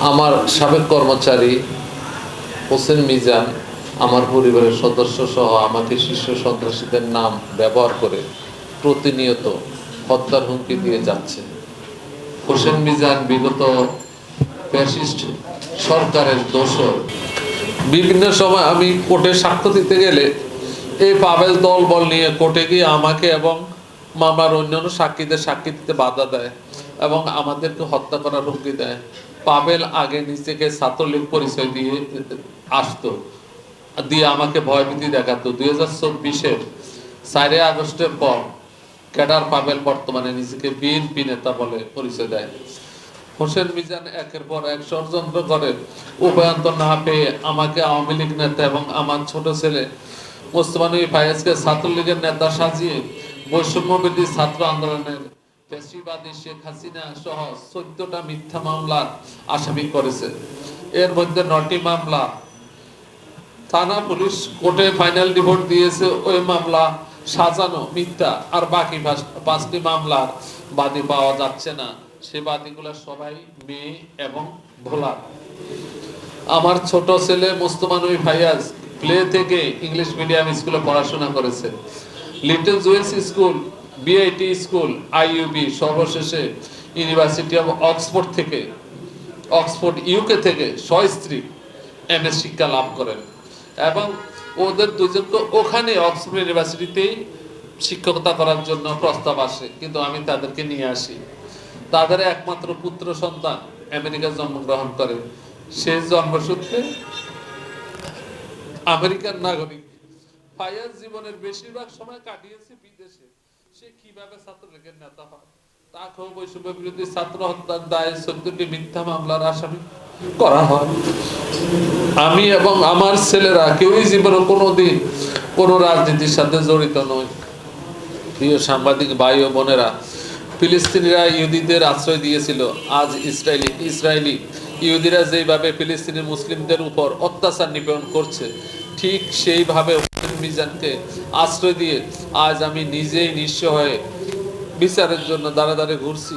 আমার সাবেক কর্মচারী, হোসেন মিজান, আমার পরিবারের সদস্য সহ আমাকে শীর্ষ সন্ত্রাসীদের নাম ব্যবহার করে প্রতিনিয়ত হত্যার হুমকি দিয়ে যাচ্ছে। হোসেন মিজান বিগত ফ্যাসিস্ট সরকারের দোষর। বিভিন্ন সময় আমি কোর্টে সাক্ষ্য দিতে গেলে এই পাবেল দল বল নিয়ে কোর্টে গিয়ে আমাকে এবং মামার অন্যান্য সাক্ষীদের সাক্ষী দিতে বাধা দেয় এবং আমাদেরকে হত্যা করার হুমকি দেয়। পাবেল আগে নিজেকে ছাত্রলীগ পরিচয় দিয়ে, আসতো, দিয়ে আমাকে ভয়ভীতি দেখাতো। দুই হাজার চব্বিশের চারে আগস্টের পর, ক্যাডার পাবেল বর্তমানে নিজেকে বিএনপি নেতা বলে পরিচয় দেয়। হোসেন মিজান একের পর এক ষড়যন্ত্র করে। উপায়ন্তর না পেয়ে আমাকে আওয়ামী লীগ নেতা এবং আমার ছোট ছেলে মোস্তফানী ফায়াজকে ছাত্রলীগের নেতা সাজিয়ে বৈষম্যবিধি ছাত্র আন্দোলনের ফেসিবাদী শেখ হাসিনা সহ চোদ্দটা মিথ্যা মামলার আসামি করেছে। এর মধ্যে নটি মামলা থানা পুলিশ কোর্টে ফাইনাল রিপোর্ট দিয়েছে, ওই মামলা সাজানো মিথ্যা আর বাকি পাঁচটি মামলার বাদী পাওয়া যাচ্ছে না। সে বাদীগুলো সবাই মেয়ে এবং ভোলার আমার ছোট ছেলে মুস্তমানুই ফাইয়াজ প্লে থেকে ইংলিশ মিডিয়াম স্কুলে পড়াশোনা করেছে। Little jewels school BIT school IUB সর্বশেষে ইউনিভার্সিটি অফ অক্সফোর্ড থেকে অক্সফোর্ড ইউকে থেকে সস্ত্রী এমএস শিক্ষা লাভ করেন। এবং ওদের দুজনকে ওখানে অক্সফোর্ড ইউনিভার্সিটিতেই শিক্ষকতা করার জন্য প্রস্তাব আসে, কিন্তু আমি তাদেরকে নিয়ে আসি। তাদের একমাত্র পুত্র সন্তান আমেরিকায় জন্মগ্রহণ করে। সে জন্মসূত্রে আমেরিকার নাগরিক। ফায়াজ জীবনের বেশিরভাগ সময় কাটিয়েছে বিদেশে। সে কীভাবে ছাত্রলীগের নেতা হয়? ছাত্র হয়। সাংবাদিক ও বোনেরা, ফিলিস্তিনিরা ইহুদিদের আশ্রয় দিয়েছিল। আজ ইসরায়েলি ইসরায়েলি ইহুদিরা যেইভাবে ফিলিস্তিনি মুসলিমদের উপর অত্যাচার নিপীড়ন করছে, ঠিক সেইভাবে মিজানকে আশ্রয় দিয়ে আজ আমি নিজেই নিঃস্ব হয়ে বিচারের জন্য দাঁড়া দাঁড়িয়ে ঘুরছি।